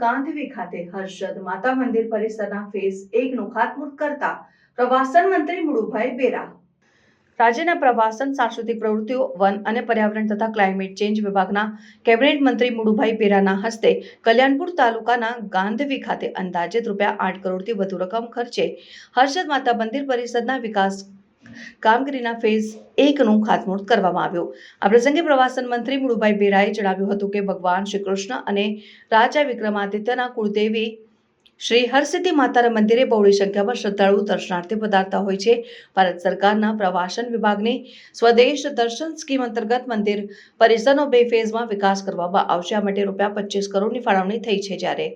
ગાંધીવી ખાતે હર્ષદ માતા મંદિર પરિસરના ફેઝ એકનું ખાતમુહૂર્ત કરતા પ્રવાસન મંત્રી મુળુભાઈ બેરા. રાજ્યના પ્રવાસન, સાંસ્કૃતિક પ્રવૃત્તિઓ, વન અને પર્યાવરણ તથા ક્લાઇમેટ ચેન્જ વિભાગના કેબિનેટ મંત્રી મુળુભાઈ બેરાના હસ્તે કલ્યાણપુર તાલુકાના ગાંધીવી ખાતે અંદાજિત રૂપિયા આઠ કરોડથી વધુ રકમ ખર્ચે હર્ષદ માતા મંદિર પરિષદના વિકાસ કામગીરીના ફેઝ એકનું ખાતમુહૂર્ત કરવામાં આવ્યું. આ પ્રસંગે પ્રવાસન મંત્રી મુળુભાઈ બેરાએ જણાવ્યું હતું કે ભગવાન શ્રી કૃષ્ણ અને રાજા વિક્રમાદિત્યના કુળદેવી શ્રી હરસિદ્ધિ માતાના મંદિરે બહોળી સંખ્યામાં શ્રદ્ધાળુ દર્શનાર્થે પધારતા હોય છે. ભારત સરકારના પ્રવાસન વિભાગની સ્વદેશ દર્શન સ્કીમ અંતર્ગત મંદિર પરિસરનો બે ફેઝમાં વિકાસ કરવામાં આવશે. આ માટે રૂપિયા પચીસ કરોડની ફાળવણી થઈ છે જ્યારે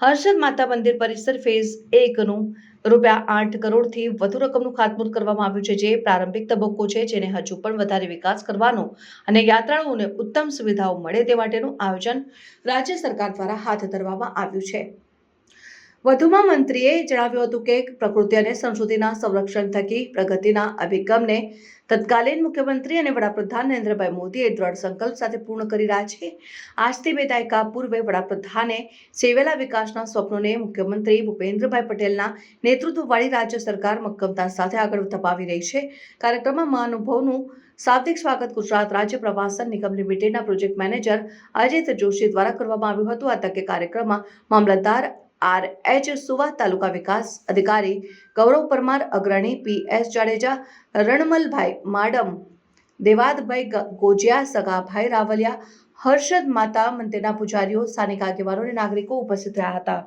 હર્ષદ માતા મંદિર પરિસર ફેઝ એકનું રૂપિયા આઠ કરોડથી વધુ રકમનું ખાતમુહૂર્ત કરવામાં આવ્યું છે, જે પ્રારંભિક તબક્કો છે, જેને હજુ પણ વધારે વિકાસ કરવાનો અને યાત્રાળુઓને ઉત્તમ સુવિધાઓ મળે તે માટેનું આયોજન રાજ્ય સરકાર દ્વારા હાથ ધરવામાં આવ્યું છે. વધુમાં મંત્રીએ જણાવ્યું હતું કે પ્રકૃતિ અને સંસ્કૃતિના સંરક્ષણ થકી પ્રગતિના અભિગમને તત્કાલીન મુખ્યમંત્રી અને વડાપ્રધાન નરેન્દ્રભાઈ મોદીએ દ્રઢ સંકલ્પ સાથે પૂર્ણ કરી રહ્યા છે. આજથી બે દાયકા પૂર્વે વડાપ્રધાને સેવેલા વિકાસના સ્વપ્નોને મુખ્યમંત્રી ભૂપેન્દ્રભાઈ પટેલના નેતૃત્વવાળી રાજ્ય સરકાર મક્કમતા સાથે આગળ ધપાવી રહી છે. કાર્યક્રમમાં મહાનુભાવનું શાબ્દિક સ્વાગત ગુજરાત રાજ્ય પ્રવાસન નિગમ લિમિટેડના પ્રોજેક્ટ મેનેજર અજિત જોશી દ્વારા કરવામાં આવ્યું હતું. આ તકે કાર્યક્રમમાં મામલતદાર આર એચ સુવા તાલુકા વિકાસ અધિકારી ગૌરવ પરમાર અગ્રણી પી એસ જાડેજા, રણમલભાઈ માડમ, દેવાદભાઈ ગોજિયા, સગાભાઈ રાવલિયા, હર્ષદ માતા મંદિરના પૂજારીઓ, સ્થાનિક આગેવાનો અને નાગરિકો ઉપસ્થિત રહ્યા હતા.